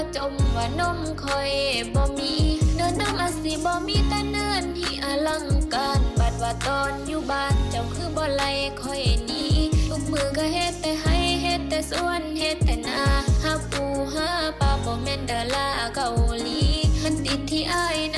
มาจมว่านมคอยบ่มีเนื้อน้ำอาสิบ่มีแต่เนินที่อลังการบัดว่าตอนอยู่บ้านเจ้าคือบ่ไลคอยหนี้ทุกมือก็เฮ็ดแต่ให้เฮ็ดแต่สวนเฮ็ดแต่นาหาปูหาปลาบ่แม่นดาราเกาหลีมันติดที่อายนะ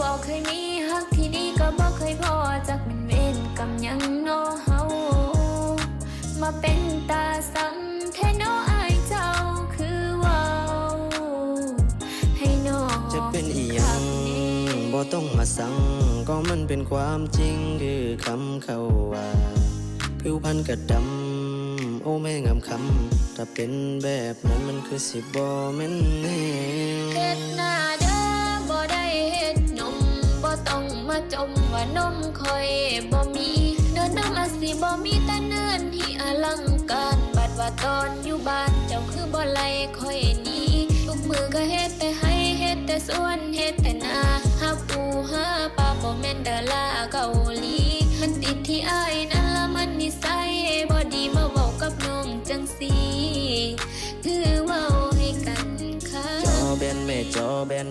บอกเคยมีฮักที่นี่ก็บอกเคยพอจากเป็นเวรกำยังนอเฮามาเป็นตาสังแทนน้ออายเจ้าคือเว่าให้น้องจะเป็นอีหยังบ่ต้องมาสั่งก็มันเป็นความจริงคือคำเขาว่าผิวพรรณกระดำโอ้แม่งามคำถ้าเป็นแบบนั้นมันคือสิบ่แม่นแน่เนมคอยบ่มีเดินน้ำอาสิบ่มีแต่เนินที่อลังการบัดว่าตอนอยู่บ้านเจ้าคือบ่ไล่คอยนี้ทุกมือก็เฮ็ดแต่ให้เฮ็ดแต่สวนเฮ็ดแต่นาหาปูหาปลาบ่แม่นดาราเกาหลีมันติดที่อายนั่นละมันนิสัยบ่ดีมาเว้ากับน้องจังสีคือเว้าให้กันค่ะจอแบนแม่จอแบน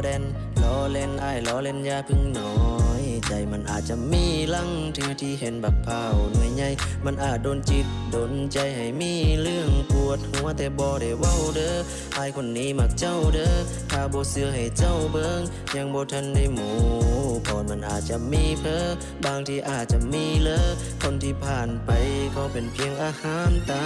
อแดนล้อเล่นไอ้ล้อเล่นยาพึ่งน้อยใจมันอาจจะมีลังที่ที่เห็นบักเผาหน่วยใหญ่มันอาจโดนจิตโดนใจให้มีเรื่องปวดหัวแต่บ่ได้เว้าเด้อไอ้คนนี้มักเจ้าเด้อถ้าบ่เสือให้เจ้าเบิงยังบ่ทันได้หมู่ก่อนมันอาจจะมีเพอบางที่อาจจะมีเลอคนที่ผ่านไปเขาเป็นเพียงอาหารตา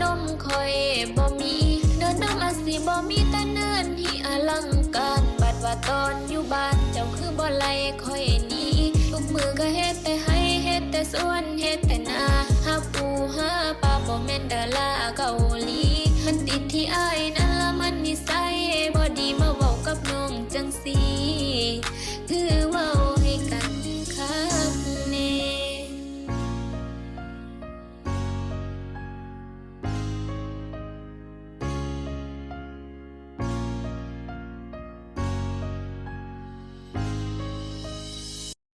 นมคอยบ่มีเนื้อน้ำอาสิบ่มีแต่เนินที่อลังการบัดว่าตอนอยู่บ้านเจ้าคือบ่ไล่คอยนี้ทุกมือก็เฮ็ดแต่ให้เฮ็ดแต่สวนเฮ็ดแต่นาหาปูหาปลาบ่แม่นดาราเกาหลีมันติดที่อาย